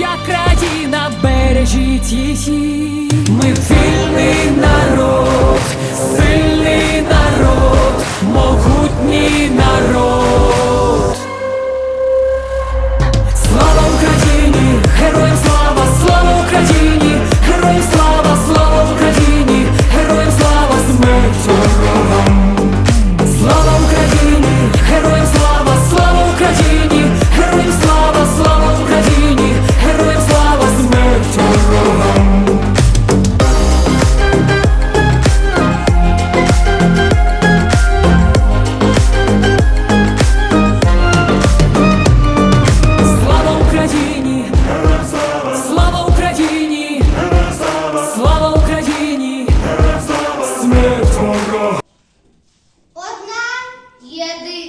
Моя країна бережіть її. не твого. Одна єдина.